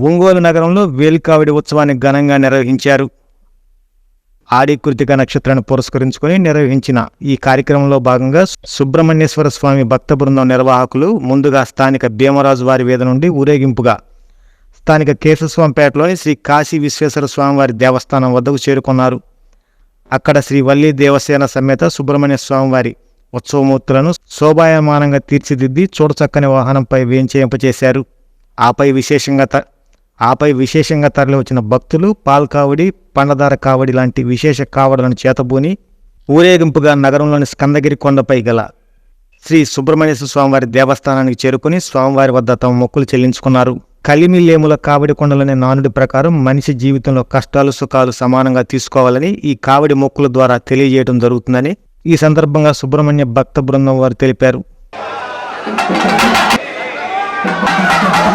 ఒంగోలు నగరంలో వేలికావిడి ఉత్సవాన్ని ఘనంగా నిర్వహించారు. ఆడి కృతిక నక్షత్రాన్ని పురస్కరించుకొని నిర్వహించిన ఈ కార్యక్రమంలో భాగంగా సుబ్రహ్మణ్యేశ్వర స్వామి భక్త బృందం నిర్వాహకులు ముందుగా స్థానిక భీమరాజు వారి వేద నుండి ఊరేగింపుగా స్థానిక కేశవస్వామిపేటలోని శ్రీ కాశీ విశ్వేశ్వర స్వామివారి దేవస్థానం వద్దకు చేరుకున్నారు. అక్కడ శ్రీ వల్లి దేవసేన సమేత సుబ్రహ్మణ్య స్వామివారి ఉత్సవమూర్తులను శోభాయమానంగా తీర్చిదిద్ది చూడచక్కని వాహనంపై వేయించేంపచేశారు ఆపై విశేషంగా ఆపై విశేషంగా తరలివచ్చిన భక్తులు పాల్కావడి పండదార కావడి లాంటి విశేష కావడలను చేతబూని ఊరేగింపుగా నగరంలోని స్కందగిరి కొండపై గల శ్రీ సుబ్రహ్మణ్యేశ్వర స్వామివారి దేవస్థానానికి చేరుకుని స్వామివారి వద్ద తమ మొక్కులు చెల్లించుకున్నారు. కలిమిలేముల కావడి కొండలనే నానుడి ప్రకారం మనిషి జీవితంలో కష్టాలు సుఖాలు సమానంగా తీసుకోవాలని ఈ కావడి మొక్కుల ద్వారా తెలియజేయడం జరుగుతుందని ఈ సందర్భంగా సుబ్రహ్మణ్య భక్త బృందం వారు తెలిపారు. Oh, my God.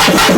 Oh!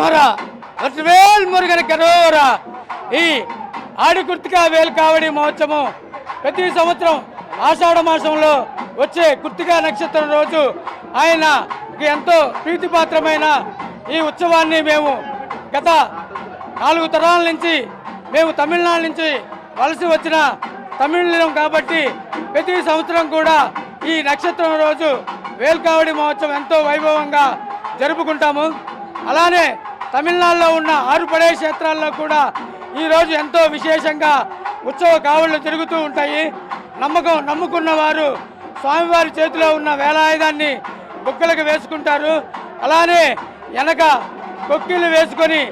Hara లక్ష్మేల్ Murugan corona ఈ ఆడి కుర్తికా వేలు కావడి మహోత్సవం ప్రతి సంవత్సరం ఆషాఢ మాసంలో వచ్చే కృతికా నక్షత్రం రోజు ఆయన ఎంతో ప్రీతిపాత్రమైన ఈ ఉత్సవాన్ని మేము గత నాలుగు తరాల నుంచి మేము తమిళనాడు నుంచి వలస వచ్చిన తమిళం కాబట్టి ప్రతి సంవత్సరం కూడా ఈ నక్షత్రం రోజు వేల్కావడి మహోత్సవం ఎంతో వైభవంగా జరుపుకుంటాము. అలానే తమిళనాడులో ఉన్న ఆరుపడే క్షేత్రాల్లో కూడా ఈరోజు ఎంతో విశేషంగా ఉత్సవ కావళ్ళు తిరుగుతూ ఉంటాయి. నమ్మకం నమ్ముకున్న వారు స్వామివారి చేతిలో ఉన్న వేలాయుధాన్ని బుక్కలకు వేసుకుంటారు. అలానే వెనక కొక్కిళ్ళు వేసుకొని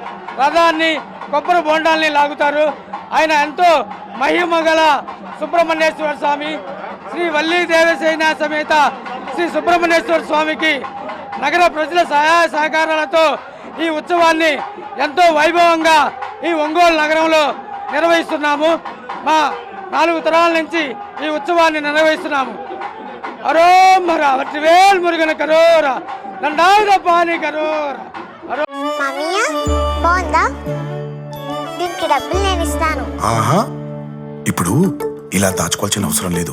రథాన్ని కొబ్బరి బోండాల్ని లాగుతారు. ఆయన ఎంతో మహిమ గల సుబ్రహ్మణ్యేశ్వర స్వామి. శ్రీ వల్లీ దేవసేన సమేత శ్రీ సుబ్రహ్మణ్యేశ్వర స్వామికి నగర ప్రజల సహాయ సహకారాలతో ఈ ఉత్సవాన్ని ఎంతో వైభవంగా ఈ ఒంగోలు నగరంలో నిర్వహిస్తున్నాము. మా నాలుగు తరాల నుంచి ఈ ఉత్సవాన్ని నిర్వహిస్తున్నాము. అరోమర వట్టివేల్ మురుగన కరోర దండాయుధ పాని కరోర. అరో మామయ్య బాగుందా? దీనికి డబ్బులు నేను ఇస్తాను. ఆహా ఇప్పుడు ఇలా దాచుకోవాల్సిన అవసరం లేదు.